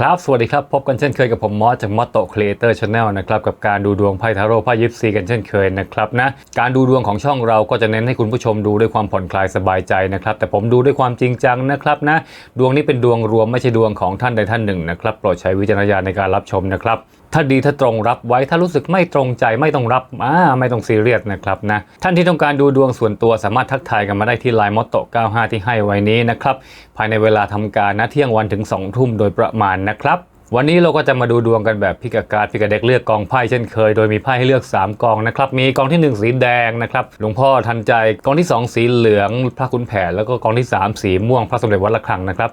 ครับ สวัสดีครับ พบกันเช่นเคยกับผมมอสจากมอสโตครีเอเตอร์ชาแนลนะครับ กับการดูดวงไพ่ทาโร่ไพ่ยิปซีกันเช่นเคยนะครับนะ การดูดวงของช่องเราก็จะเน้นให้คุณผู้ชมดูด้วยความผ่อนคลายสบายใจนะครับ แต่ผมดูด้วยความจริงจังนะครับนะ ดวงนี้เป็นดวงรวมไม่ใช่ดวงของท่านใดท่านหนึ่งนะครับ โปรดใช้วิจารณญาณในการรับชมนะครับ ถ้าดีถ้าตรงรับไว้ถ้ารู้สึกไม่ตรงใจไม่ต้องรับอ่าไม่ต้องซีเรียสนะครับนะท่านที่ต้องการดูดวงส่วนตัวสามารถทักทายกันมาได้ที่ไลน์มอตโต95 ที่ให้ไว้นี้นะครับภายในเวลาทำการนะเที่ยงวันถึง 2 ทุ่มโดยประมาณนะครับวันนี้เราก็จะมาดูดวงกันแบบพิกาการดพิกาเด็กเลือกกองไพ่เช่นเคย โดยมีไพ่ให้เลือก 3 กองนะครับ มีกองทีหนึ่1 สีแดงนะครับหลวงพ่อทันใจกองที่ 2 สีเหลืองพระคุณแผนแล้วก็กองที่ 3 สีม่วงพระสมเด็จวัดระฆังนะครับ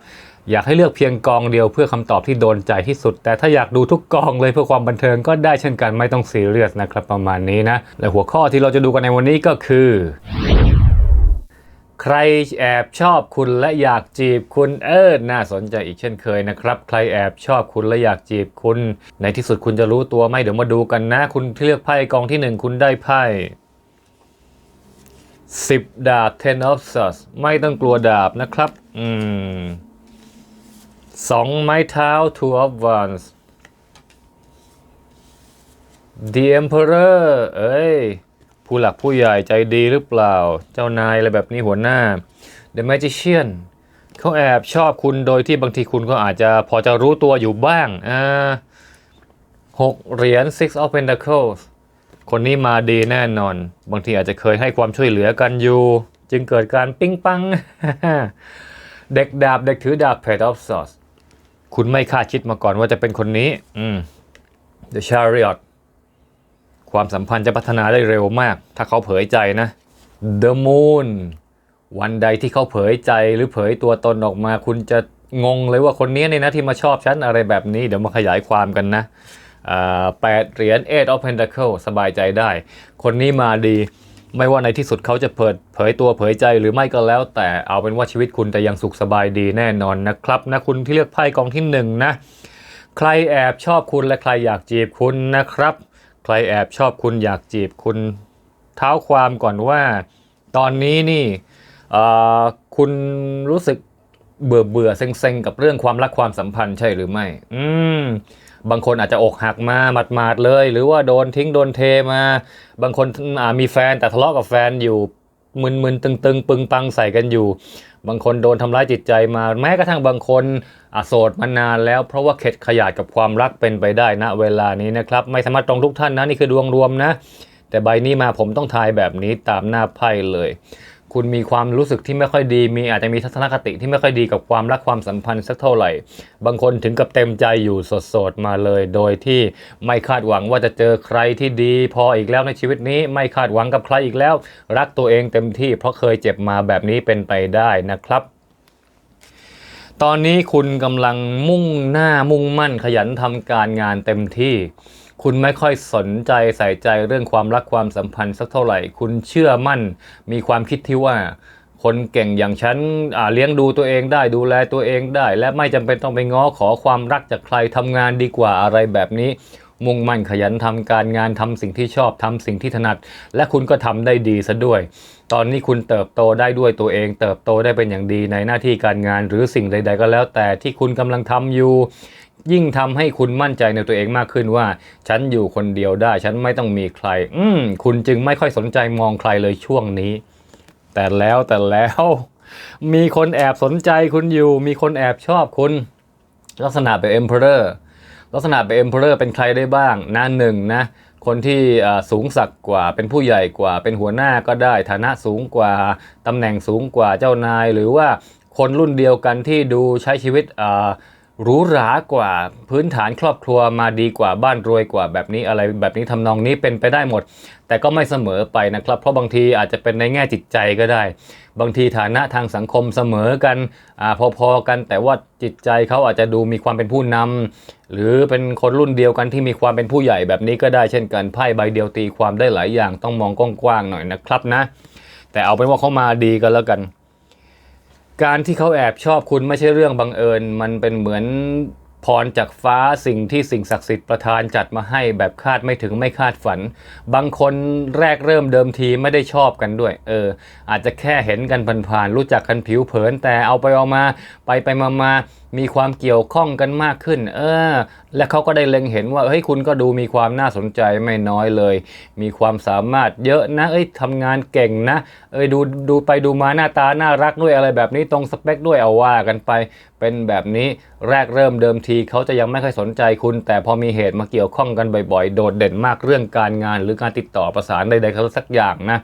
อยากให้เลือกเพียงกองเดียวเพื่อคำตอบที่โดนใจที่สุด แต่ถ้าอยากดูทุกกองเลยเพื่อความบันเทิงก็ได้เช่นกันไม่ต้องซีเรียสนะครับประมาณนี้นะ และหัวข้อที่เราจะดูกันในวันนี้ก็คือ ใครแอบชอบคุณและอยากจีบคุณเออน่าสนใจอีกเช่นเคยนะครับ ใครแอบชอบคุณและอยากจีบคุณ ในที่สุดคุณจะรู้ตัวไหมเดี๋ยวมาดูกันนะ คุณเลือกไพ่กองที่หนึ่งคุณได้ไพ่สิบดาบ ten of swords ไม่ต้องกลัวดาบนะครับ อืม สองไม้เท้า two of wands the emperor เอ้ย ผู้หลักผู้ใหญ่ใจดีหรือเปล่า เจ้านายอะไรแบบนี้หัวหน้า The Magician เขาแอบชอบคุณโดยที่บางทีคุณก็อาจจะพอจะรู้ตัวอยู่บ้าง อ่าหกเหรียญ Six of Pentacles คนนี้มาดีแน่นอน บางทีอาจจะเคยให้ความช่วยเหลือกันอยู่ จึงเกิดการปิ้งปัง เด็กดาบเด็กถือดาบ Page of Swords คุณไม่คาดคิดมาก่อนว่าจะเป็นคนนี้ อืม The Chariot ความสัมพันธ์จะพัฒนาได้เร็วมาก ถ้าเขาเผยใจนะ The Moon วันใดที่เขาเผยใจหรือเผยตัวตนออกมา คุณจะงงเลยว่าคนนี้เนี่ยนะที่มาชอบฉันอะไรแบบนี้ เดี๋ยวมาขยายความกันนะอ่าแปดเหรียญ Eight of Pentacles สบายใจได้ คนนี้มาดี ไม่ว่าในที่สุดเขาจะเปิดเผยตัวเผยใจหรือไม่ก็แล้ว แต่เอาเป็นว่าชีวิตคุณจะยังสุขสบายดีแน่นอนนะครับนะคุณที่เลือกไพ่กองที่หนึ่งนะใครแอบชอบคุณและใครอยากจีบคุณนะครับ ใครแอบชอบคุณอยากจีบคุณ เท้าความก่อนว่า ตอนนี้นี่คุณรู้สึกเบื่อเบื่อเซ็งๆกับเรื่องความรักความสัมพันธ์ใช่หรือไม่ อืม บางคนอาจจะอกหักมาหมาดๆเลย หรือว่าโดนทิ้งโดนเทมา บางคนมีแฟนแต่ทะเลาะกับแฟนอยู่มึนๆตึงๆ ปึงปังใส่กันอยู่ บางคนโดนทำร้ายจิตใจมา แม้กระทั่งบางคนอโสดมานานแล้ว เพราะว่าเข็ดขยาดกับความรักเป็นไปได้ณเวลานี้นะครับ ไม่สามารถตรงทุกท่านนะ นี่คือดวงรวมนะ แต่ใบนี้มาผมต้องทายแบบนี้ตามหน้าไพ่เลย คุณมีความรู้สึกที่ไม่ค่อยดี มีอาจจะมีทัศนคติที่ไม่ค่อยดีกับความรักความสัมพันธ์สักเท่าไหร่ บางคนถึงกับเต็มใจอยู่สดๆมาเลย โดยที่ไม่คาดหวังว่าจะเจอใครที่ดี พออีกแล้วในชีวิตนี้ไม่คาดหวังกับใครอีกแล้ว รักตัวเองเต็มที่เพราะเคยเจ็บมาแบบนี้เป็นไปได้นะครับตอนนี้คุณกำลังมุ่งหน้ามุ่งมั่นขยันทำการงานเต็มที่ คุณไม่ค่อยสนใจใส่ใจเรื่องความรักความสัมพันธ์สักเท่าไหร่ คุณเชื่อมั่น มีความคิดที่ว่า คนเก่งอย่างฉันเลี้ยงดูตัวเองได้ดูแลตัวเองได้ และไม่จำเป็นต้องไปง้อขอความรักจากใครทำงานดีกว่าอะไรแบบนี้ มุ่งมั่นขยันทำการงานทำสิ่งที่ชอบทำสิ่งที่ถนัด และคุณก็ทำได้ดีซะด้วย ตอนนี้คุณเติบโตได้ด้วยตัวเอง เติบโตได้เป็นอย่างดีในหน้าที่การงานหรือสิ่งใด ๆ ก็แล้วแต่ที่คุณกำลังทำอยู่ ยิ่งทำให้คุณมั่นใจในตัวเองมากขึ้นว่า ฉันอยู่คนเดียวได้ ฉันไม่ต้องมีใคร อืมคุณจึงไม่ค่อยสนใจมองใครเลยช่วงนี้ แต่แล้วแต่แล้ว มีคนแอบสนใจคุณอยู่ มีคนแอบชอบคุณ ลักษณะเป็น emperor ลักษณะเป็น emperor เป็นใครได้บ้างนะหนึ่งนะ คนที่สูงสักกว่าเป็นผู้ใหญ่กว่า เป็นหัวหน้าก็ได้ฐานะสูงกว่าตำแหน่งสูงกว่าเจ้านาย หรือว่าคนรุ่นเดียวกันที่ดูใช้ชีวิตอ่า หรูหรากว่าพื้นฐานครอบครัวมาดีกว่าบ้านรวยกว่าแบบนี้อะไรแบบนี้ทำนองนี้เป็นไปได้หมด แต่ก็ไม่เสมอไปนะครับ เพราะบางทีอาจจะเป็นในแง่จิตใจก็ได้ บางทีฐานะทางสังคมเสมอกันอพอๆกัน แต่ว่าจิตใจเขาอาจจะดูมีความเป็นผู้นำหรือเป็นคนรุ่นเดียวกันที่มีความเป็นผู้ใหญ่แบบนี้ก็ได้เช่นกันไพ่ใบเดียวตีความได้หลายอย่างต้องมองกว้างๆหน่อยนะครับนะ แต่เอาเป็นว่าเขามาดีกันแล้วกัน การที่เขาแอบชอบคุณไม่ใช่เรื่องบังเอิญ มันเป็นเหมือนพรจากฟ้าสิ่งที่สิ่งศักดิ์สิทธิ์ประทานจัดมาให้แบบคาดไม่ถึงไม่คาดฝัน บางคนแรกเริ่มเดิมทีไม่ได้ชอบกันด้วย เออ อาจจะแค่เห็นกันผ่านๆรู้จักกันผิวเผินแต่เอาไปเอามา ไปไปมามา มีความเกี่ยวข้องกันมากขึ้น เออ และเขาก็ได้เล็งเห็นว่า เฮ้ย คุณก็ดูมีความน่าสนใจไม่น้อยเลย มีความสามารถเยอะนะ เอ้ยทำงานเก่งนะ เอ้ย ดู ดูไปดูมาหน้าตา น่ารักด้วยอะไรแบบนี้ ตรงสเปคด้วยเอาว่ากันไป เป็นแบบนี้ แรกเริ่มเดิมทีเขาจะยังไม่ค่อยสนใจคุณ แต่พอมีเหตุมาเกี่ยวข้องกันบ่อยๆ โดดเด่นมากเรื่องการงาน หรือการติดต่อประสานใดๆเขาสักอย่างนะ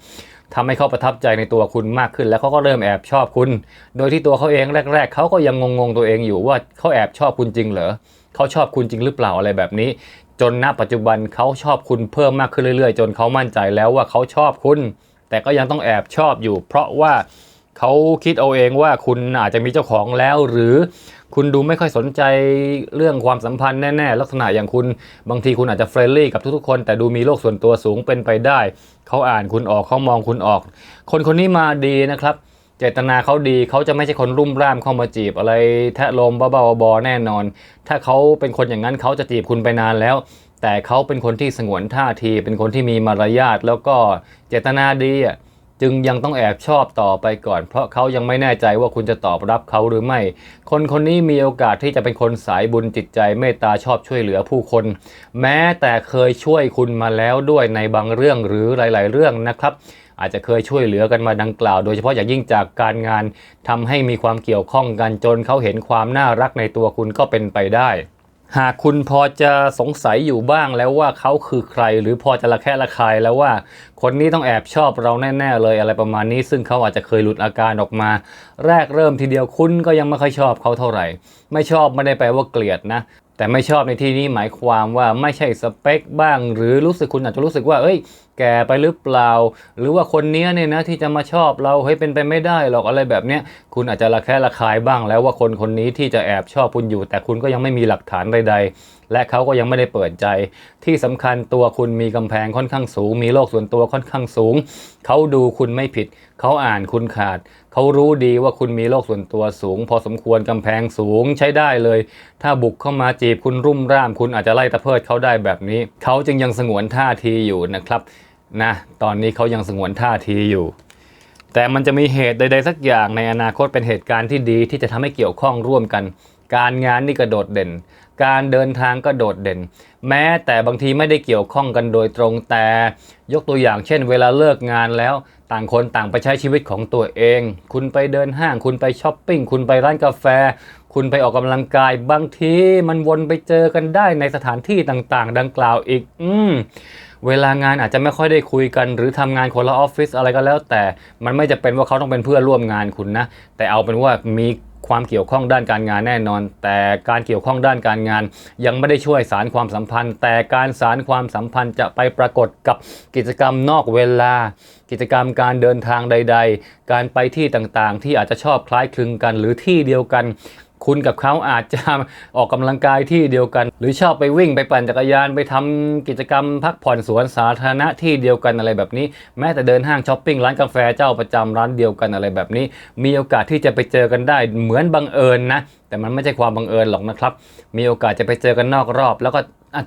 ทำให้เขาประทับใจในตัวคุณมากขึ้น แล้วเขาก็เริ่มแอบชอบคุณ โดยที่ตัวเขาเองแรก ๆเขาก็ยังงงๆตัวเองอยู่ว่าเขาแอบชอบคุณจริงเหรอเขาชอบคุณจริงหรือเปล่าอะไรแบบนี้ จนณปัจจุบันเขาชอบคุณเพิ่มมากขึ้นเรื่อยๆ จนเขามั่นใจแล้วว่าเขาชอบคุณ แต่ก็ยังต้องแอบชอบอยู่ เพราะว่าเขาคิดเอาเองว่าคุณอาจจะมีเจ้าของแล้วหรือ คุณดูไม่ค่อยสนใจเรื่องความสัมพันธ์แน่ๆ ลักษณะอย่างคุณบางทีคุณอาจจะเฟรนลี่กับทุกๆคน แต่ดูมีโลกส่วนตัวสูงเป็นไปได้ เขาอ่านคุณออกเขามองคุณออก คนคนนี้มาดีนะครับ เจตนาเขาดีเขาจะไม่ใช่คนรุ่มร่ามเข้ามาจีบอะไรแทะลมบ้าๆบอๆแน่นอน ถ้าเขาเป็นคนอย่างนั้นเขาจะจีบคุณไปนานแล้วแต่เขาเป็นคนที่สงวนท่าที เป็นคนที่มีมารยาทแล้วก็เจตนาดีอะ จึงยังต้องแอบชอบต่อไปก่อน เพราะเขายังไม่แน่ใจว่าคุณจะตอบรับเขาหรือไม่ คนคนนี้มีโอกาสที่จะเป็นคนสายบุญจิตใจเมตตาชอบช่วยเหลือผู้คน แม้แต่เคยช่วยคุณมาแล้วด้วยในบางเรื่องหรือหลาย ๆ เรื่องนะครับ อาจจะเคยช่วยเหลือกันมาดังกล่าว โดยเฉพาะอย่างยิ่งจากการงานทำให้มีความเกี่ยวข้องกันจนเขาเห็นความน่ารักในตัวคุณก็เป็นไปได้หากคุณพอจะสงสัยอยู่บ้างแล้วว่าเขาคือใคร หรือพอจะระแคะระคายแล้วว่า คนนี้ต้องแอบชอบเราแน่ๆเลยอะไรประมาณนี้ ซึ่งเขาอาจจะเคยหลุดอาการออกมา แรกเริ่มทีเดียวคุณก็ยังไม่ค่อยชอบเขาเท่าไหร่ ไม่ชอบไม่ได้แปลว่าเกลียดนะแต่ไม่ชอบในที่นี้หมายความว่าไม่ใช่สเปคบ้าง หรือรู้สึกคุณอาจจะรู้สึกว่า เอ้ย แก่ไปหรือเปล่า หรือว่าคนเนี้ยเนี่ยนะที่จะมาชอบเราเฮ้ยเป็นไปไม่ได้หรอกอะไรแบบเนี้ยคุณอาจจะระแคะระคายบ้างแล้วว่าคนคนนี้ที่จะแอบชอบคุณอยู่ แต่คุณก็ยังไม่มีหลักฐานใดๆ และเขาก็ยังไม่ได้เปิดใจ ที่สำคัญตัวคุณมีกำแพงค่อนข้างสูง มีโลกส่วนตัวค่อนข้างสูง เขาดูคุณไม่ผิด เขาอ่านคุณขาด เขารู้ดีว่าคุณมีโลกส่วนตัวสูง พอสมควรกำแพงสูงใช้ได้เลย ถ้าบุกเข้ามาจีบคุณรุ่มร่าม คุณอาจจะไล่ตะเพิดเขาได้แบบนี้ เขาจึงยังสงวนท่าทีอยู่นะครับนะตอนนี้เขายังสงวนท่าทีอยู่แต่มันจะมีเหตุใดๆสักอย่างในอนาคตเป็นเหตุการณ์ที่ดีที่จะทำให้เกี่ยวข้องร่วมกัน การงานนี่ก็โดดเด่น การเดินทางก็โดดเด่น แม้แต่บางทีไม่ได้เกี่ยวข้องกันโดยตรงแต่ยกตัวอย่างเช่น เวลาเลิกงานแล้ว ต่างคนต่างไปใช้ชีวิตของตัวเอง คุณไปเดินห้าง คุณไปช้อปปิ้ง คุณไปร้านกาแฟ คุณไปออกกำลังกาย บางทีมันวนไปเจอกันได้ในสถานที่ต่างๆ ดังกล่าวอีก อืมเวลางานอาจจะไม่ค่อยได้คุยกัน หรือทำงานคนละออฟฟิศอะไรก็แล้ว แต่มันไม่จะเป็นว่าเขาต้องเป็นเพื่อนร่วมงานคุณนะ แต่เอาเป็นว่ามี ความเกี่ยวข้องด้านการงานแน่นอน แต่การเกี่ยวข้องด้านการงาน ยังไม่ได้ช่วยสารความสัมพันธ์ แต่การสารความสัมพันธ์จะไปปรากฏกับกิจกรรมนอกเวลา กิจกรรมการเดินทางใด ๆ การไปที่ต่างๆ ที่อาจจะชอบคล้ายคลึงกันหรือที่เดียวกัน คุณกับเขาอาจจะออกกำลังกายที่เดียวกัน หรือชอบไปวิ่งไปปั่นจักรยานไปทำกิจกรรมพักผ่อนสวนสาธารณะที่เดียวกันอะไรแบบนี้ แม้แต่เดินห้างช้อปปิ้งร้านกาแฟเจ้าประจำร้านเดียวกันอะไรแบบนี้ มีโอกาสที่จะไปเจอกันได้เหมือนบังเอิญนะ แต่มันไม่ใช่ความบังเอิญหรอกนะครับ มีโอกาสจะไปเจอกันนอกรอบ แล้วก็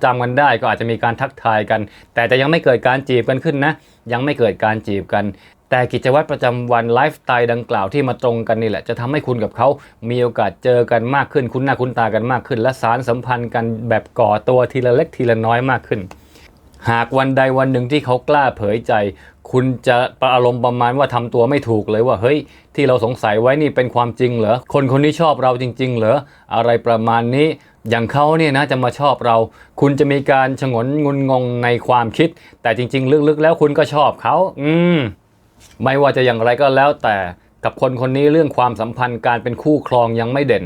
จำกันได้ก็อาจจะมีการทักทายกัน แต่จะยังไม่เกิดการจีบกันขึ้นนะ ยังไม่เกิดการจีบกัน แต่กิจวัตรประจำวันไลฟ์สไตล์ดังกล่าวที่มาตรงกันนี่แหละ จะทำให้คุณกับเขามีโอกาสเจอกันมากขึ้น คุ้นหน้าคุ้นตากันมากขึ้น และสารสัมพันธ์กันแบบก่อตัวทีละเล็กทีละน้อยมากขึ้น หากวันใดวันหนึ่งที่เขากล้าเผยใจ คุณจะประอารมณ์ประมาณว่าทำตัวไม่ถูกเลยว่าเฮ้ย ที่เราสงสัยไว้นี่เป็นความจริงเหรอคนคนนี้ชอบเราจริง ๆ เหรออะไรประมาณนี้ อย่างเขาเนี่ยนะจะมาชอบเรา คุณจะมีการฉงนงุนงงในความคิด แต่จริง ๆ ลึกๆ แล้วคุณก็ชอบเขา อืม ไม่ว่าจะอย่างไรก็แล้วแต่กับคนคนนี้เรื่องความสัมพันธ์การเป็นคู่ครองยังไม่เด่น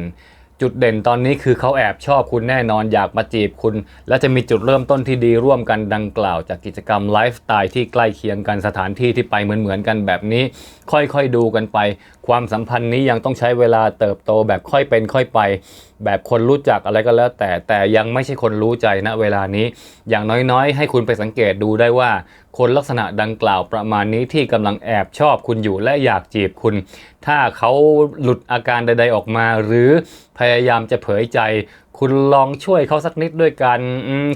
จุดเด่นตอนนี้คือเขาแอบชอบคุณแน่นอนอยากมาจีบคุณ และจะมีจุดเริ่มต้นที่ดีร่วมกันดังกล่าว จากกิจกรรมไลฟ์สไตล์ที่ใกล้เคียงกันสถานที่ที่ไปเหมือนๆกันแบบนี้ ค่อยๆดูกันไป ความสัมพันธ์นี้ยังต้องใช้เวลาเติบโตแบบค่อยเป็นค่อยไป แบบคนรู้จักอะไรก็แล้ว แต่แต่ยังไม่ใช่คนรู้ใจณเวลานี้ อย่างน้อยๆ ให้คุณไปสังเกตดูได้ว่า คนลักษณะดังกล่าวประมาณนี้ที่กำลังแอบชอบคุณอยู่และอยากจีบคุณ ถ้าเขาหลุดอาการใด ๆออกมา หรือพยายามจะเผยใจ คุณลองช่วยเขาสักนิดด้วยกัน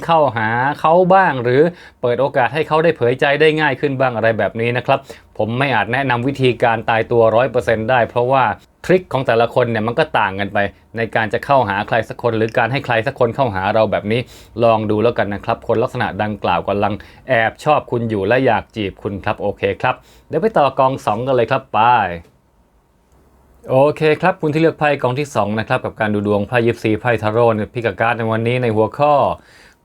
เข้าหาเขาบ้าง หรือเปิดโอกาสให้เขาได้เผยใจได้ง่ายขึ้นบ้างอะไรแบบนี้นะครับ ผมไม่อาจแนะนำวิธีการตายตัว 100%ได้ เพราะว่าทริคของแต่ละคนเนี่ยมันก็ต่างกันไป ในการจะเข้าหาใครสักคน หรือการให้ใครสักคนเข้าหาเราแบบนี้ลองดูแล้วกันนะครับ คนลักษณะดังกล่าวกำลังแอบชอบคุณอยู่และอยากจีบคุณครับโอเคครับ เดี๋ยวไปต่อกอง 2 กันเลยครับไป โอเคครับ คุณที่เลือกไพ่กองที่ 2 นะครับ กับการดูดวงไพ่ยิปซีไพ่ทาโร่เนี่ยพิกาการ์ดในวันนี้ในหัวข้อ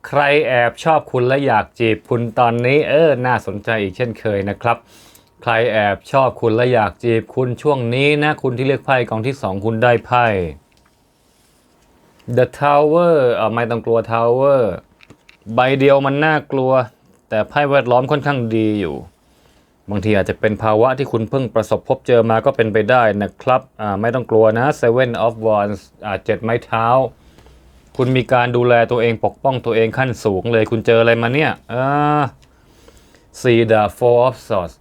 ใครแอบชอบคุณและอยากจีบคุณตอนนี้ เออ น่าสนใจอีกเช่นเคยนะครับ ใครแอบชอบคุณและอยากจีบคุณช่วงนี้นะ คุณที่เลือกไพ่กองที่ 2 คุณได้ไพ่ The Tower เออไม่ต้องกลัว Tower ใบเดียวมันน่ากลัว แต่ไพ่แวดล้อมค่อนข้างดีอยู่ บางทีอาจจะเป็นภาวะที่คุณเพิ่งประสบพบเจอมาก็เป็นไปได้นะครับไม่ต้องกลัวนะ Seven of Wands เจ็ดไม้เท้า คุณมีการดูแลตัวเองปกป้องตัวเองขั้นสูงเลยคุณเจออะไรมาเนี่ยอ่า Four of Swords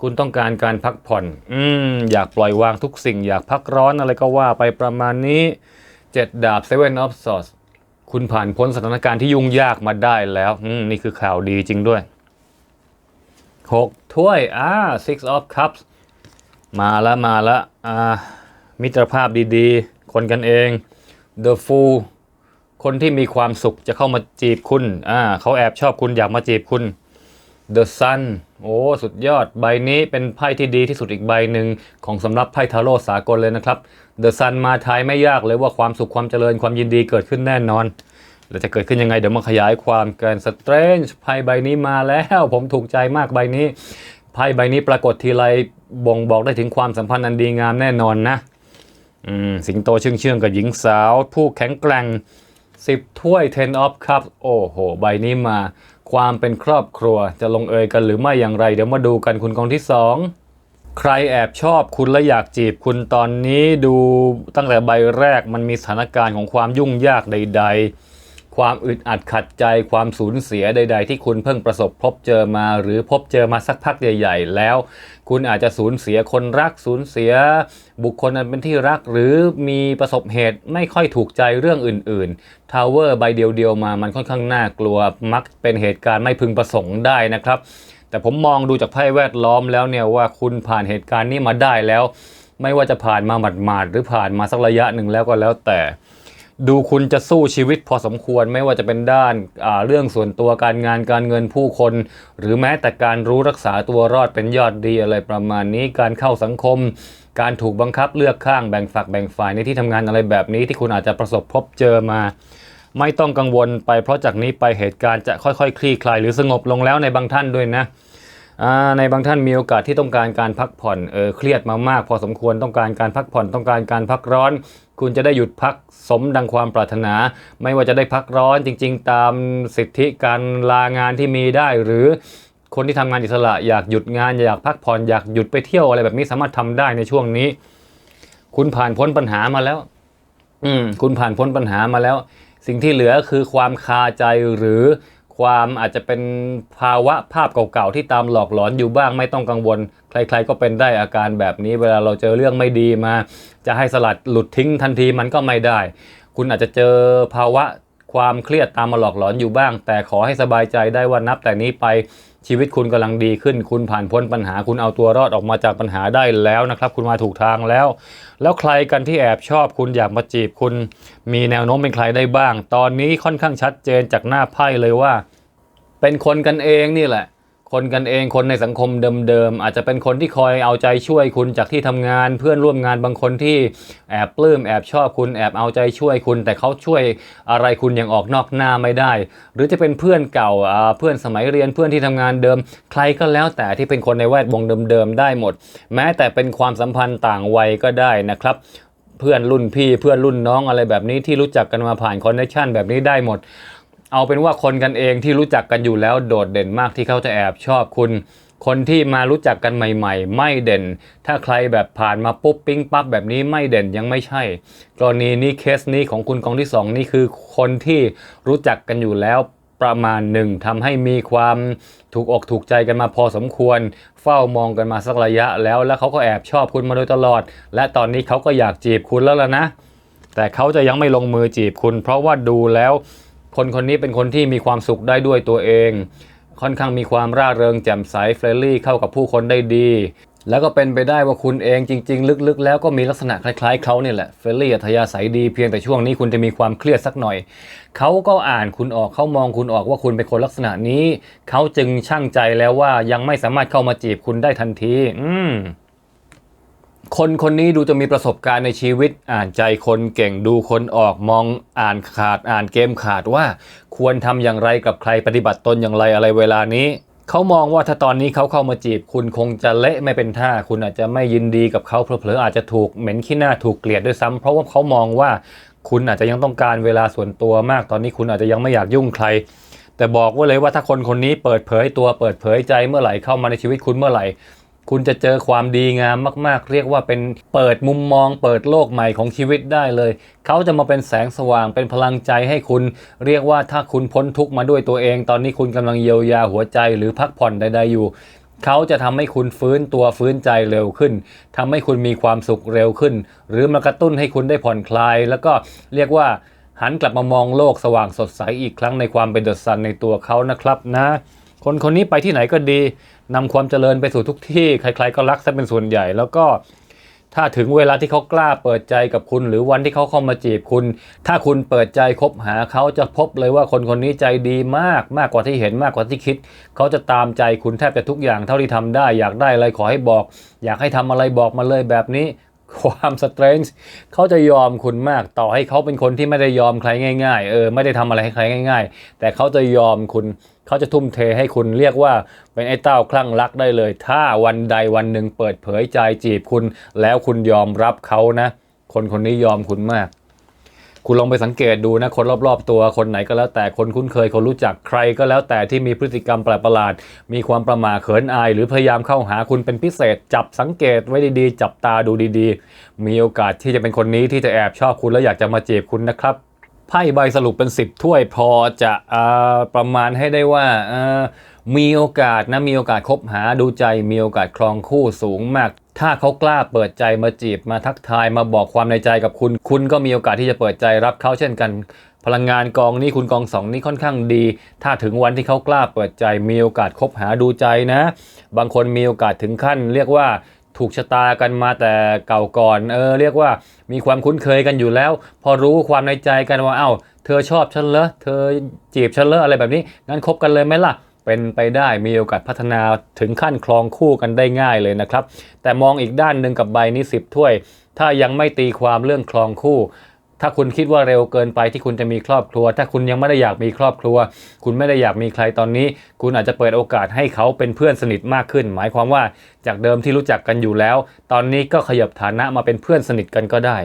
คุณต้องการการพักผ่อนอืมอยากปล่อยวางทุกสิ่ง อยากพักร้อนอะไรก็ว่าไปประมาณนี้เจ็ดดาบ Seven of Swords คุณผ่านพ้นสถานการณ์ที่ยุ่งยากมาได้แล้วอืนี่คือข่าวดีจริงด้วย หกถ้วย อ่า six of cups มาแล้วมาแล้วอ่า มิตรภาพดีๆ คนกันเอง the fool คนที่มีความสุขจะเข้ามาจีบคุณ อ่า เขาแอบชอบคุณอยากมาจีบคุณ The Sun โอ้ สุดยอด ใบนี้เป็นไพ่ที่ดีที่สุดอีกใบหนึ่งของสำหรับไพ่ทาโร่สากลเลยนะครับ The Sun มาทายไม่ยากเลยว่าความสุขความเจริญความยินดีเกิดขึ้นแน่นอน แล้วจะเกิดขึ้นยังไง เดี๋ยวมาขยายความกัน Strange ไพ่ใบนี้มาแล้ว ผมถูกใจมากใบนี้ไพ่ใบนี้ปรากฏทีไรบ่งบอกได้ถึงความสัมพันธ์อันดีงามแน่นอนนะสิงโตเชื่องเชื่องกับหญิงสาว ผู้แข็งแกร่ง 10 ถ้วย 10 of cups โอ้โห ใบนี้มา ความเป็นครอบครัวจะลงเอยกันหรือไม่อย่างไร เดี๋ยวมาดูกันคุณกองที่ 2 ใครแอบชอบคุณและอยากจีบคุณตอนนี้ดูตั้งแต่ใบแรกมันมีสถานการณ์ของความยุ่งยากใด ๆ ความอึดอัดขัดใจความสูญเสียใด ๆ ที่คุณเพิ่งประสบพบเจอมา หรือพบเจอมาสักพักใหญ่ ๆ แล้ว คุณอาจจะสูญเสียคนรักสูญเสีย บุคคลอันเป็นที่รัก หรือมีประสบเหตุไม่ค่อยถูกใจเรื่องอื่นๆทาวเวอร์ใบเดียวๆมามันค่อนข้างน่ากลัวมักเป็นเหตุการณ์ไม่พึงประสงค์ได้นะครับ แต่ผมมองดูจากไพ่แวดล้อมแล้วเนี่ยว่าคุณผ่านเหตุการณ์นี้มาได้แล้ว ไม่ว่าจะผ่านมาหมาดๆหรือผ่านมาสักระยะหนึ่งแล้วก็แล้วแต่ ดูคุณจะสู้ชีวิตพอสมควรไม่ว่าจะเป็นด้านาเรื่องส่วนตัวการงานการเงินผู้คน หรือแม้แต่การรู้รักษาตัวรอดเป็นยอดดีอะไรประมาณนี้การเข้าสังคม การถูกบังคับเลือกข้างแบ่งฝักแบ่งฝ่ายในที่ทำงานอะไรแบบนี้ที่คุณอาจจะประสบพบเจอมา ไม่ต้องกังวลไปเพราะจากนี้ไปเหตุการณ์จะค่อยๆคลี่คลายหรือสงบลงแล้วในบางท่านด้วยนะ ในบางท่านมีโอกาสที่ต้องการการพักผ่อนเออเครียดมามาก พอสมควรต้องการการพักผ่อนต้องการการพักร้อน คุณจะได้หยุดพักสมดังความปรารถนา ไม่ว่าจะได้พักร้อนจริง ๆ ตามสิทธิการลางานที่มีได้หรือคนที่ทำงานอิสระอยากหยุดงานอยากพักผ่อนอยากหยุดไปเที่ยวอะไรแบบนี้สามารถทำได้ในช่วงนี้ คุณผ่านพ้นปัญหามาแล้ว อืมคุณผ่านพ้นปัญหามาแล้ว สิ่งที่เหลือคือความคาใจหรือ ความอาจจะเป็นภาวะภาพเก่าๆที่ตามหลอกหลอนอยู่บ้างไม่ต้องกังวล ใครๆก็เป็นได้อาการแบบนี้ เวลาเราเจอเรื่องไม่ดีมา จะให้สลัดหลุดทิ้งทันทีมันก็ไม่ได้ คุณอาจจะเจอภาวะความเครียดตามมาหลอกหลอนอยู่บ้าง แต่ขอให้สบายใจได้ว่านับแต่นี้ไป ชีวิตคุณกำลังดีขึ้น คุณผ่านพ้นปัญหาคุณเอาตัวรอดออกมาจากปัญหาได้แล้วนะครับ คุณมาถูกทางแล้ว แล้วใครกันที่แอบชอบคุณอยากมาจีบคุณ มีแนวโน้มเป็นใครได้บ้าง ตอนนี้ค่อนข้างชัดเจนจากหน้าไพ่เลยว่า เป็นคนกันเองนี่แหละ คนกันเองคนในสังคมเดิมๆอาจจะเป็นคนที่คอยเอาใจช่วยคุณจากที่ทำงานเพื่อนร่วมงานบางคนที่แอบปลื้มแอบชอบคุณแอบเอาใจช่วยคุณ แต่เขาช่วยอะไรคุณยังออกนอกหน้าไม่ได้ หรือจะเป็นเพื่อนเก่าเพื่อนสมัยเรียนเพื่อนที่ทำงานเดิม ใครก็แล้วแต่ที่เป็นคนในแวดวงเดิมๆได้หมด แม้แต่เป็นความสัมพันธ์ต่างวัยก็ได้นะครับเพื่อนรุ่นพี่เพื่อนรุ่นน้องอะไรแบบนี้ที่รู้จักกันมาผ่านคอนเนคชันแบบนี้ได้หมด เอาเป็นว่าคนกันเองที่รู้จักกันอยู่แล้วโดดเด่นมากที่เขาจะแอบชอบคุณ คนที่มารู้จักกันใหม่ ๆ ไม่เด่น ถ้าใครแบบผ่านมาปุ๊บปิ๊งปั๊บแบบนี้ไม่เด่นยังไม่ใช่ กรณีนี้เคสนี้ของคุณกองที่สองนี่คือคนที่รู้จักกันอยู่แล้วประมาณหนึ่งทำให้มีความถูกอกถูกใจกันมาพอสมควร เฝ้ามองกันมาสักระยะแล้วแล้วเขาก็แอบชอบคุณมาโดยตลอด และตอนนี้เขาก็อยากจีบคุณแล้วล่ะนะ แต่เขาจะยังไม่ลงมือจีบคุณ เพราะว่าดูแล้ว คนคนนี้เป็นคนที่มีความสุขได้ด้วยตัวเอง ค่อนข้างมีความร่าเริงแจ่มใสเฟรนลี่เข้ากับผู้คนได้ดี แล้วก็เป็นไปได้ว่าคุณเองจริง ๆ ลึกๆ แล้วก็มีลักษณะคล้ายๆเขาเนี่ยแหละเฟรนลี่อัธยาศัยดีเพียงแต่ช่วงนี้คุณจะมีความเครียดสักหน่อย เขาก็อ่านคุณออกเขามองคุณออกว่าคุณเป็นคนลักษณะนี้ เขาจึงช่างใจแล้วว่ายังไม่สามารถเข้ามาจีบคุณได้ทันที อืม คนคนนี้ดูจะมีประสบการณ์ในชีวิต อ่านใจคนเก่งดูคนออกมองอ่านขาดอ่านเกมขาดว่า ควรทำอย่างไรกับใครปฏิบัติตนอย่างไรอะไรเวลานี้เขามองว่าถ้าตอนนี้เขาเข้ามาจีบ คุณคงจะเละไม่เป็นท่า คุณอาจจะไม่ยินดีกับเขาเผลอๆอาจจะถูกเหม็นขี้หน้าถูกเกลียดด้วยซ้ำเพราะว่าเขามองว่าคุณอาจจะยังต้องการเวลาส่วนตัวมาก ตอนนี้คุณอาจจะยังไม่อยากยุ่งใคร แต่บอกไว้เลยว่าถ้าคนคนนี้เปิดเผยตัวเปิดเผยใจเมื่อไหร่เข้ามาในชีวิตคุณเมื่อไหร่ คุณจะเจอความดีงามมาก ๆ เรียกว่าเป็นเปิดมุมมอง เปิดโลกใหม่ของชีวิตได้เลย เขาจะมาเป็นแสงสว่างเป็นพลังใจให้คุณ เรียกว่าถ้าคุณพ้นทุกข์มาด้วยตัวเอง ตอนนี้คุณกำลังเยียวยาหัวใจหรือพักผ่อนใด ๆอยู่เขาจะทำให้คุณฟื้นตัวฟื้นใจเร็วขึ้นทำให้คุณมีความสุขเร็วขึ้น หรือมากระตุ้นให้คุณได้ผ่อนคลาย แล้วก็เรียกว่าหันกลับมามองโลกสว่างสดใสอีกครั้งในความเป็นเดอะซันในตัวเขานะครับนะ คนคนนี้ไปที่ไหนก็ดี นำความเจริญไปสู่ทุกที่ ใครๆก็รักซะเป็นส่วนใหญ่ แล้วก็ถ้าถึงเวลาที่เขากล้าเปิดใจกับคุณ หรือวันที่เขาเข้ามาจีบคุณ ถ้าคุณเปิดใจคบหาเขาจะพบเลยว่าคนคนนี้ใจดีมากมากกว่าที่เห็นมากกว่าที่คิด เขาจะตามใจคุณแทบจะทุกอย่างเท่าที่ทำได้ อยากได้อะไรขอให้บอก อยากให้ทำอะไรบอกมาเลยแบบนี้ ความสเตรนจ์เขาจะยอมคุณมากต่อให้เขาเป็นคนที่ไม่ได้ยอมใครง่าย ๆ เออไม่ได้ทำอะไรให้ใครง่าย ๆ แต่เขาจะยอมคุณ เขาจะทุ่มเทให้คุณเรียกว่าเป็นไอ้เต้าคลั่งรักได้เลย ถ้าวันใดวันหนึ่งเปิดเผยใจจีบคุณ แล้วคุณยอมรับเขานะ คนคนนี้ยอมคุณมาก คุณลองไปสังเกตดูนะ คนรอบๆตัวคนไหนก็แล้วแต่คนคุ้นเคยคนรู้จักใครก็แล้วแต่ที่มีพฤติกรรมแปลกประหลาด มีความประมาเขินอาย หรือพยายามเข้าหาคุณเป็นพิเศษ จับสังเกตไว้ดีๆ จับตาดูดีๆ มีโอกาสที่จะเป็นคนนี้ที่จะแอบชอบคุณแล้วอยากจะมาจีบคุณนะครับ ไพ่ใบสรุปเป็น 10 ถ้วยพอจะอประมาณให้ได้ว่าอ่ามีโอกาสนะมีโอกาสคบหาดูใจ มีโอกาสครองคู่สูงมาก ถ้าเขากล้าเปิดใจมาจีบมาทักทายมาบอกความในใจกับคุณ คุณก็มีโอกาสที่จะเปิดใจรับเขาเช่นกัน พลังงานกองนี้คุณกองสองนี้ค่อนข้างดี ถ้าถึงวันที่เขากล้าเปิดใจ มีโอกาสคบหาดูใจนะ บางคนมีโอกาสถึงขั้น เรียกว่า ถูกชะตากันมาแต่เก่าก่อน เออ เรียกว่ามีความคุ้นเคยกันอยู่แล้ว พอรู้ความในใจกันว่าเอ้า เธอชอบฉันเหรอเธอจีบฉันเหรออะไรแบบนี้งั้นคบกันเลยไหมล่ะ เป็นไปได้มีโอกาสพัฒนาถึงขั้นคลองคู่กันได้ง่ายเลยนะครับ แต่มองอีกด้านหนึ่งกับใบนี้สิบถ้วย ถ้ายังไม่ตีความเรื่องคลองคู่ ถ้าคุณคิดว่าเร็วเกินไปที่คุณจะมีครอบครัว ถ้าคุณยังไม่ได้อยากมีครอบครัว คุณไม่ได้อยากมีใครตอนนี้ คุณอาจจะเปิดโอกาสให้เขาเป็นเพื่อนสนิทมากขึ้น หมายความว่าจากเดิมที่รู้จักกันอยู่แล้ว ตอนนี้ก็ขยับฐานะมาเป็นเพื่อนสนิทกันก็ได้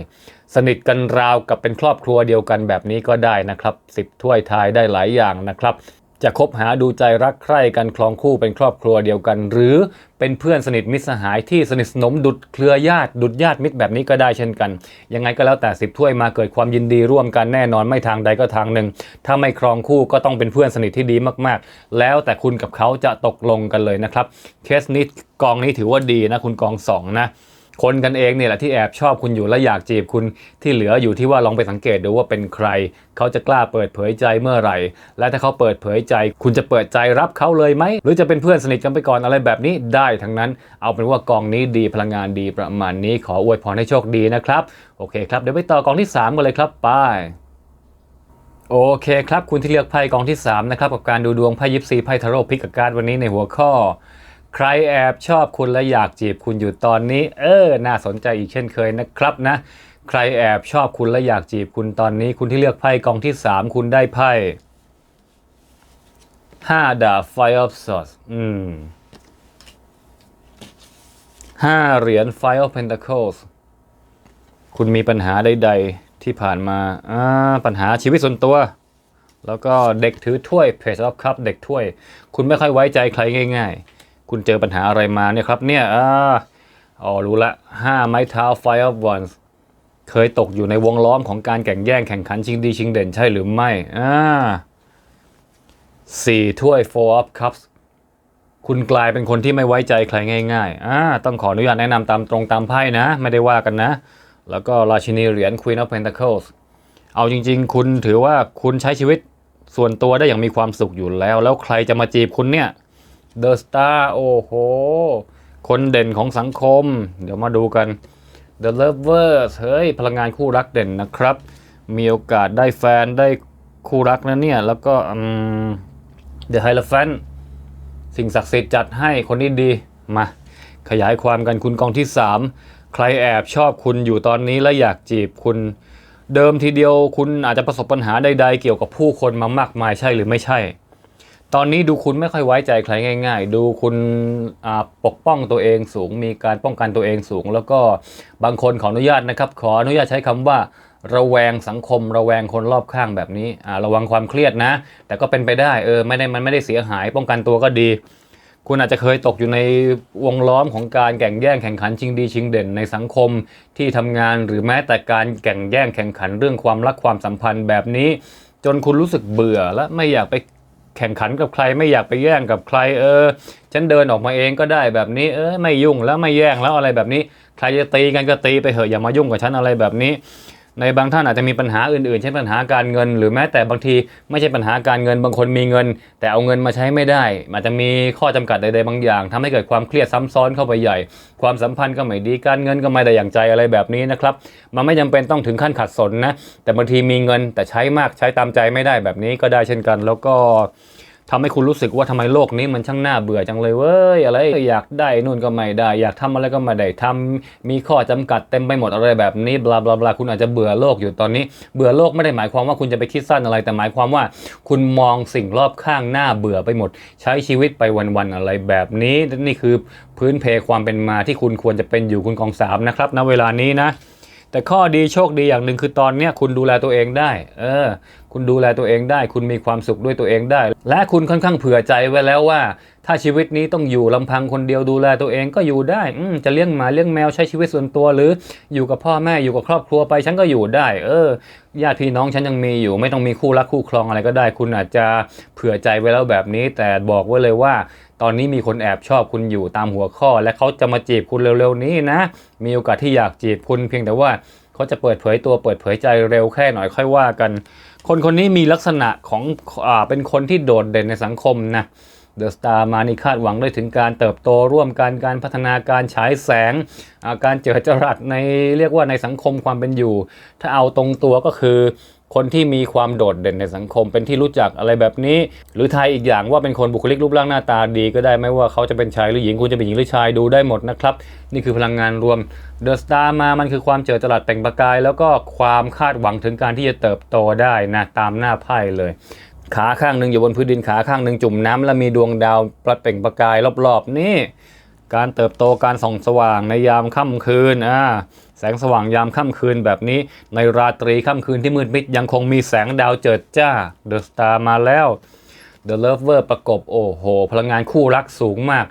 สนิทกันราวกับเป็นครอบครัวเดียวกันแบบนี้ก็ได้นะครับสิบถ้วยทายได้หลายอย่างนะครับ จะคบหาดูใจรักใคร่กันคลองคู่เป็นครอบครัวเดียวกัน หรือเป็นเพื่อนสนิทมิตรสหายที่สนิทสนมดุดเครือญาติดุดญาติมิตรแบบนี้ก็ได้เช่นกัน ยังไงก็แล้วแต่สิบถ้วยมาเกิดความยินดีร่วมกันแน่นอนไม่ทางใดก็ทางหนึ่ง ถ้าไม่ครองคู่ก็ต้องเป็นเพื่อนสนิทที่ดีมากๆ แล้วแต่คุณกับเขาจะตกลงกันเลยนะครับเคสนี้กองนี้ถือว่าดีนะคุณกองสองนะ คนกันเองเนี่ยแหละที่แอบชอบคุณอยู่และอยากจีบคุณที่เหลืออยู่ที่ว่าลองไปสังเกตดูว่าเป็นใคร เขาจะกล้าเปิดเผยใจเมื่อไหร่ และถ้าเขาเปิดเผยใจ คุณจะเปิดใจรับเขาเลยไหม หรือจะเป็นเพื่อนสนิทกันไปก่อนอะไรแบบนี้ได้ทั้งนั้น เอาเป็นว่ากองนี้ดีพลังงานดีประมาณนี้ขออวยพรให้โชคดีนะครับ โอเคครับเดี๋ยวไปต่อกองที่ 3 กันเลยครับไปโอเคครับคุณที่เลือกไพ่กองที่ 3 นะครับกับการดูดวงไพ่ยิปซีไพ่ทาโร่พิกกับการดวันนี้ในหัวข้อ ใครแอบชอบคุณและอยากจีบคุณอยู่ตอนนี้ เออ น่าสนใจอีกเช่นเคยนะครับนะ ใครแอบชอบคุณและอยากจีบคุณตอนนี้ คุณที่เลือกไพ่กองที่ 3 คุณได้ไพ่ห้าดาบ Fire of Swords อืมห้าเหรียญ Fire of Pentacles คุณมีปัญหาใด ๆ ที่ผ่านมาอ่าปัญหาชีวิตส่วนตัว แล้วก็เด็กถือถ้วย Page of Cup เด็กถ้วย คุณไม่ค่อยไว้ใจใครง่าย ๆ คุณเจอปัญหาอะไรมาเนี่ยครับเนี่ยอ๋อรู้ละห้าไม้เท้า Fire of Wands เคยตกอยู่ในวงล้อมของการแข่งแย่งแข่งขันชิงดีชิงเด่นใช่หรือไม่อ่าสี่ถ้วย Four of Cups คุณกลายเป็นคนที่ไม่ไว้ใจใครง่ายๆอ่าต้องขออนุญาตแนะนำตามตรงตามไพ่นะ ไม่ได้ว่ากันนะ แล้วก็ราชินีเหรียญ Queen of Pentacles เอาจริง ๆ คุณถือว่าคุณใช้ชีวิตส่วนตัวได้อย่างมีความสุขอยู่แล้ว แล้วใครจะมาจีบคุณเนี่ย The Star โอ้โห คนเด่นของสังคม เดี๋ยวมาดูกัน The Lovers เฮ้ย พลังงานคู่รักเด่นนะครับ มีโอกาสได้แฟนได้คู่รักนะเนี่ย แล้วก็ The Hierophant สิ่งศักดิ์สิทธิ์จัดให้คนนี้ดี มา ขยายความกันคุณกองที่ 3 ใครแอบชอบคุณอยู่ตอนนี้และอยากจีบคุณ เดิมทีเดียวคุณอาจจะประสบปัญหาใดๆ เกี่ยวกับผู้คนมามากมายใช่หรือไม่ใช่ ตอนนี้ดูคุณไม่ค่อยไว้ใจใครง่าย ๆ ดูคุณปกป้องตัวเองสูง มีการป้องกันตัวเองสูง แล้วก็บางคนขออนุญาตนะครับ ขออนุญาตใช้คำว่า ระแวงสังคม ระแวงคนรอบข้างแบบนี้ระวังความเครียดนะ แต่ก็เป็นไปได้เออไม่ได้มันไม่ได้เสียหาย ป้องกันตัวก็ดี คุณอาจจะเคยตกอยู่ในวงล้อมของการแข่งแย่งแข่งขันชิงดีชิงเด่นในสังคมที่ทำงานหรือแม้แต่การแข่งแย่งแข่งขันเรื่องความรักความสัมพันธ์แบบนี้ จนคุณรู้สึกเบื่อและไม่อยากไป แข่งขันกับใครไม่อยากไปแย่งกับใครเออ ฉันเดินออกมาเองก็ได้แบบนี้เออไม่ยุ่งแล้วไม่แย่งแล้วอะไรแบบนี้ ใครจะตีกันก็ตีไปเถอะอย่ามายุ่งกับฉันอะไรแบบนี้ ในบางท่านอาจจะมีปัญหาอื่นๆเช่นปัญหาการเงิน หรือแม้แต่บางทีไม่ใช่ปัญหาการเงิน บางคนมีเงิน แต่เอาเงินมาใช้ไม่ได้อาจจะมีข้อจำกัดใดๆบางอย่างทำให้เกิดความเครียดซ้ำซ้อนเข้าไปใหญ่ ความสัมพันธ์ก็ไม่ดีการเงินก็ไม่ได้อย่างใจอะไรแบบนี้นะครับมันไม่จำเป็นต้องถึงขั้นขัดสนนะแต่บางทีมีเงินแต่ใช้มากใช้ตามใจไม่ได้แบบนี้ก็ได้เช่นกัน แล้วก็ ทำให้คุณรู้สึกว่าทำไมโลกนี้มันช่างน่าเบื่อจังเลยเว้ยอะไรอยากได้นู่นก็ไม่ได้ อยากทำอะไรก็ไม่ได้ทำมีข้อจำกัดเต็มไปหมดอะไรแบบนี้บลาบลาบลาคุณอาจจะเบื่อโลกอยู่ตอนนี้ เบื่อโลกไม่ได้หมายความว่าคุณจะไปคิดสั้นอะไร แต่หมายความว่า คุณมองสิ่งรอบข้างน่าเบื่อไปหมด ใช้ชีวิตไปวันๆอะไรแบบนี้นี่คือพื้นเพความเป็นมาที่คุณควรจะเป็นอยู่คุณกองสามนะครับณเวลานี้นะแต่ข้อดีโชคดีอย่างหนึ่งคือตอนเนี้ยคุณดูแลตัวเองได้ เออ คุณดูแลตัวเองได้ คุณมีความสุขด้วยตัวเองได้ และคุณค่อนข้างเผื่อใจไว้แล้วว่า ถ้าชีวิตนี้ต้องอยู่ลำพังคนเดียวดูแลตัวเองก็อยู่ได้จะเลี้ยงหมาเลี้ยงแมวใช้ชีวิตส่วนตัว หรืออยู่กับพ่อแม่อยู่กับครอบครัวไปฉันก็อยู่ได้ เออญาติพี่น้องฉันยังมีอยู่ ไม่ต้องมีคู่รักคู่ครองอะไรก็ได้ คุณอาจจะเผื่อใจไว้แล้วแบบนี้ แต่บอกไว้เลยว่า ตอนนี้มีคนแอบชอบคุณอยู่ตามหัวข้อ และเขาจะมาจีบคุณเร็วๆนี้นะ มีโอกาสที่อยากจีบคุณเพียงแต่ว่าเขาจะเปิดเผยตัวเปิดเผยใจเร็วแค่หน่อยค่อยว่ากัน คนคนนี้มีลักษณะของอเป็นคนที่โดดเด่นในสังคมนะเดอะสตาร์มานี่คาดหวังได้ถึงการเติบโตร่วมกันการพัฒนาการฉายแสง การเจรจรัสในเรียกว่าในสังคมความเป็นอยู่ ถ้าเอาตรงตัวก็คือ คนที่มีความโดดเด่นในสังคมเป็นที่รู้จักอะไรแบบนี้ หรือไทยอีกอย่างว่าเป็นคนบุคลิกรูปร่างหน้าตาดีก็ได้ไม่ว่าเขาจะเป็นชายหรือหญิงคุณจะเป็นหญิงหรือชายดูได้หมดนะครับ นี่คือพลังงานรวมเดอะสตาร์มามันคือความเจอจรัสเปล่งประกาย แล้วก็ความคาดหวังถึงการที่จะเติบโตได้นะตามหน้าไพ่เลยขาข้างหนึ่งอยู่บนพื้นดินขาข้างหนึ่งจุ่มน้ำแล้วมีดวงดาวประเป่งประกายรอบๆนี่การเติบโตการส่องสว่างในยามค่ำคืนอ่า แสงสว่างยามค่ำคืนแบบนี้ ในราตรีค่ำคืนที่มืดมิดยังคงมีแสงดาวเจิดจ้าเดอะสตาร์มาแล้ว The Lover ประกบโอ้โห พลังงานคู่รักสูงมาก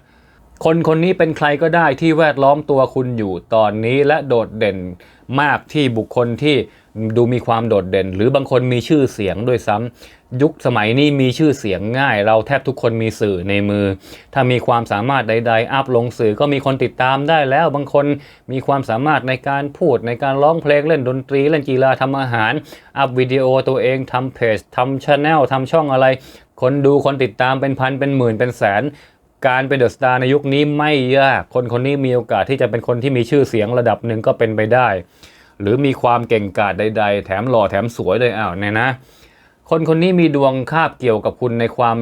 คนคนนี้เป็นใครก็ได้ที่แวดล้อมตัวคุณอยู่ตอนนี้และโดดเด่นมากที่บุคคลที่ดูมีความโดดเด่น หรือบางคนมีชื่อเสียงด้วยซ้ำ ยุคสมัยนี้มีชื่อเสียงง่าย เราแทบทุกคนมีสื่อในมือ ถ้ามีความสามารถใด ๆ อัพลงสื่อก็มีคนติดตามได้แล้ว บางคนมีความสามารถในการพูดในการร้องเพลงเล่นดนตรี เล่นกีฬาทำอาหาร อัพวิดีโอตัวเองทำเพจทำชาแนลทำช่องอะไร คนดูคนติดตามเป็นพันเป็นหมื่นเป็นแสนการเป็นเดอะสตาร์ในยุคนี้ไม่ยาก คนคนนี้มีโอกาสที่จะเป็นคนที่มีชื่อเสียงระดับหนึ่งก็เป็นไปได้ หรือมีความเก่งกาจใด ๆ แถมหล่อแถมสวยเลยอ้าวเนี่ยนะ คนคนนี้มีดวงคาบเกี่ยวกับคุณในความ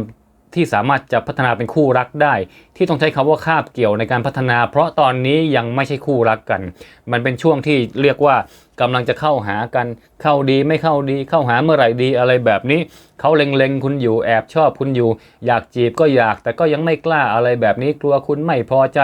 ที่สามารถจะพัฒนาเป็นคู่รักได้ ที่ต้องใช้คำว่าคาบเกี่ยวในการพัฒนา เพราะตอนนี้ยังไม่ใช่คู่รักกัน มันเป็นช่วงที่เรียกว่ากำลังจะเข้าหากันเข้าดีไม่เข้าดีเข้าหาเมื่อไหร่ดีอะไรแบบนี้เขาเล็งๆคุณอยู่แอบชอบคุณอยู่ อยากจีบก็อยากแต่ก็ยังไม่กล้าอะไรแบบนี้กลัวคุณไม่พอใจ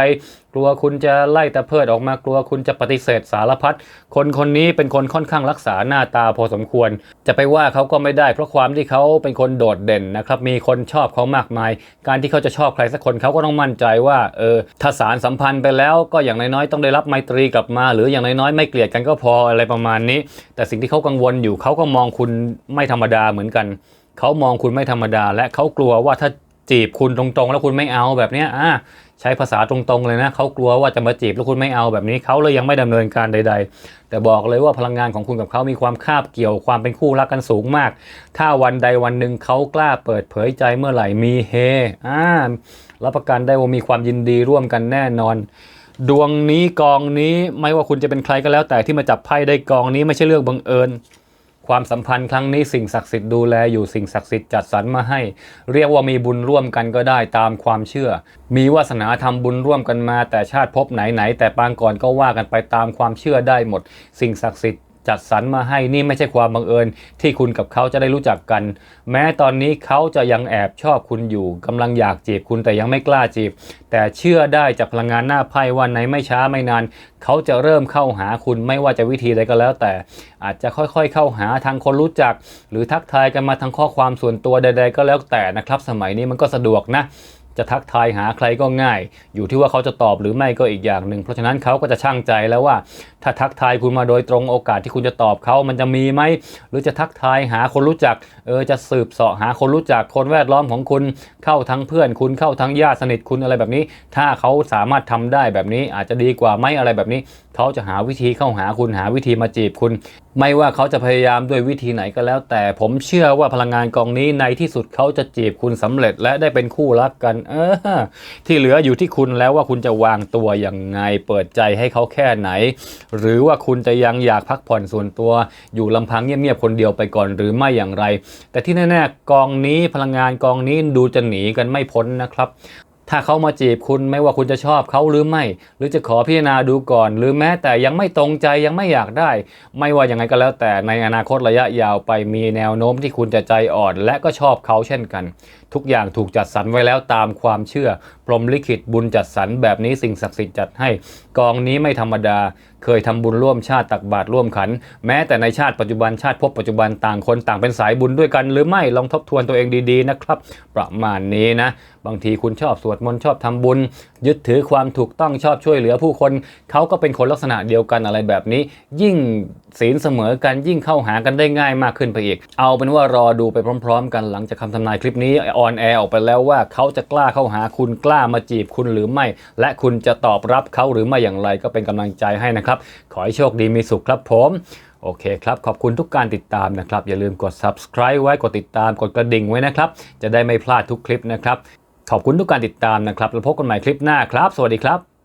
กลัวคุณจะไล่ตะเพิดออกมากลัวคุณจะปฏิเสธสารพัดคนคนนี้เป็นคนค่อนข้างรักษาหน้าตาพอสมควร จะไปว่าเขาก็ไม่ได้ เพราะความที่เขาเป็นคนโดดเด่นนะครับมีคนชอบเขามากมาย การที่เขาจะชอบใครสักคนเขาก็ต้องมั่นใจว่าเออถ้าสารสัมพันธ์ไปแล้วก็อย่างน้อยๆต้องได้รับไมตรีกลับมา หรืออย่างน้อยๆไม่เกลียดกันก็พออะไรไรประมาณนี้ แต่สิ่งที่เขากังวลอยู่เขาก็มองคุณไม่ธรรมดาเหมือนกัน เขามองคุณไม่ธรรมดา และเขากลัวว่าถ้าจีบคุณตรงๆ แล้วคุณไม่เอาแบบเนี้ยอะใช้ภาษาตรงๆเลยนะเขากลัวว่าจะมาจีบแล้วคุณไม่เอาแบบนี้เขาเลยยังไม่ดำเนินการใด ๆ แต่บอกเลยว่าพลังงานของคุณกับเขามีความคาบเกี่ยวความเป็นคู่รักกันสูงมาก ถ้าวันใดวันหนึ่งเขากล้าเปิดเผยใจเมื่อไหร่มีเฮอ่ารับประกันได้ว่ามีความยินดีร่วมกันแน่นอน ดวงนี้กองนี้ไม่ว่าคุณจะเป็นใครก็แล้วแต่ที่มาจับไพ่ได้กองนี้ไม่ใช่เรื่องบังเอิญ ความสัมพันธ์ครั้งนี้สิ่งศักดิ์สิทธิ์ดูแลอยู่สิ่งศักดิ์สิทธิ์จัดสรรมาให้ เรียกว่ามีบุญร่วมกันก็ได้ตามความเชื่อ มีวาสนาทำบุญร่วมกันมาแต่ชาติพบไหนไหนแต่ปางก่อนก็ว่ากันไปตามความเชื่อได้หมด สิ่งศักดิ์สิทธิ์ จัดสรรมาให้นี่ไม่ใช่ความบังเอิญ ที่คุณกับเขาจะได้รู้จักกัน แม้ตอนนี้เขาจะยังแอบชอบคุณอยู่กำลังอยากจีบคุณแต่ยังไม่กล้าจีบ แต่เชื่อได้จากพลังงานหน้าไพ่ว่าในไม่ช้าไม่นาน เขาจะเริ่มเข้าหาคุณไม่ว่าจะวิธีใดก็แล้ว แต่อาจจะค่อยๆ เข้าหาทางคนรู้จัก หรือทักทายกันมาทางข้อความส่วนตัวใด ๆ ก็แล้วแต่นะครับ สมัยนี้มันก็สะดวกนะ จะทักทายหาใครก็ง่าย อยู่ที่ว่าเขาจะตอบหรือไม่ก็อีกอย่างหนึ่ง เพราะฉะนั้นเขาก็จะช่างใจแล้วว่า ถ้าทักทายคุณมาโดยตรงโอกาสที่คุณจะตอบเขามันจะมีไหม หรือจะทักทายหาคนรู้จัก เออจะสืบเสาะหาคนรู้จักคนแวดล้อมของคุณ เข้าทั้งเพื่อนคุณเข้าทั้งญาติสนิทคุณอะไรแบบนี้ ถ้าเขาสามารถทำได้แบบนี้อาจจะดีกว่าไหมอะไรแบบนี้เขาจะหาวิธีเข้าหาคุณหาวิธีมาจีบคุณ ไม่ว่าเขาจะพยายามด้วยวิธีไหนก็แล้ว แต่ผมเชื่อว่าพลังงานกองนี้ในที่สุดเขาจะจีบคุณสำเร็จและได้เป็นคู่รักกัน เออ ที่เหลืออยู่ที่คุณแล้วว่าคุณจะวางตัวอย่างไง เปิดใจให้เขาแค่ไหน หรือว่าคุณจะยังอยากพักผ่อนส่วนตัว อยู่ลำพังเงียบๆคนเดียวไปก่อนหรือไม่อย่างไร แต่ที่แน่ๆกองนี้พลังงานกองนี้ดูจะหนีกันไม่พ้นนะครับ ถ้าเขามาจีบคุณไม่ว่าคุณจะชอบเขาหรือไม่ หรือจะขอพิจารณาดูก่อน หรือแม้แต่ยังไม่ตรงใจยังไม่อยากได้ ไม่ว่าอย่างไงก็แล้วแต่ในอนาคตระยะยาวไปมีแนวโน้มที่คุณจะใจอ่อน และก็ชอบเขาเช่นกัน ทุกอย่างถูกจัดสรรไว้แล้วตามความเชื่อ พรหมลิขิตบุญจัดสรรแบบนี้สิ่งศักดิ์สิทธิ์จัดให้ กองนี้ไม่ธรรมดา เคยทำบุญร่วมชาติตักบาตรร่วมขัน แม้แต่ในชาติปัจจุบันชาติภพปัจจุบันต่างคนต่างเป็นสายบุญด้วยกัน หรือไม่ลองทบทวนตัวเองดีๆนะครับ ประมาณนี้นะ บางทีคุณชอบสวดมนต์ชอบทำบุญ ยึดถือความถูกต้องชอบช่วยเหลือผู้คนเขาก็เป็นคนลักษณะเดียวกันอะไรแบบนี้ ยิ่งศีลเสมอกันยิ่งเข้าหากันได้ง่ายมากขึ้นไปอีก เอาเป็นว่ารอดูไปพร้อม ๆ กันหลังจากคำทำนายคลิปนี้ออนแอร์ออกไปแล้วว่าเขาจะกล้าเข้าหาคุณกล้ามาจีบคุณหรือไม่ และคุณจะตอบรับเขาหรือไม่อย่างไรก็เป็นกำลังใจให้นะครับ ขอให้โชคดีมีสุขครับผมโอเคครับ ขอบคุณทุกการติดตามนะครับ อย่าลืมกด subscribe ไว้กดติดตามกดกระดิ่งไว้นะครับ จะได้ไม่พลาดทุกคลิปนะครับ ขอบคุณทุกการติดตามนะครับ แล้วพบกันใหม่คลิปหน้าครับ สวัสดีครับ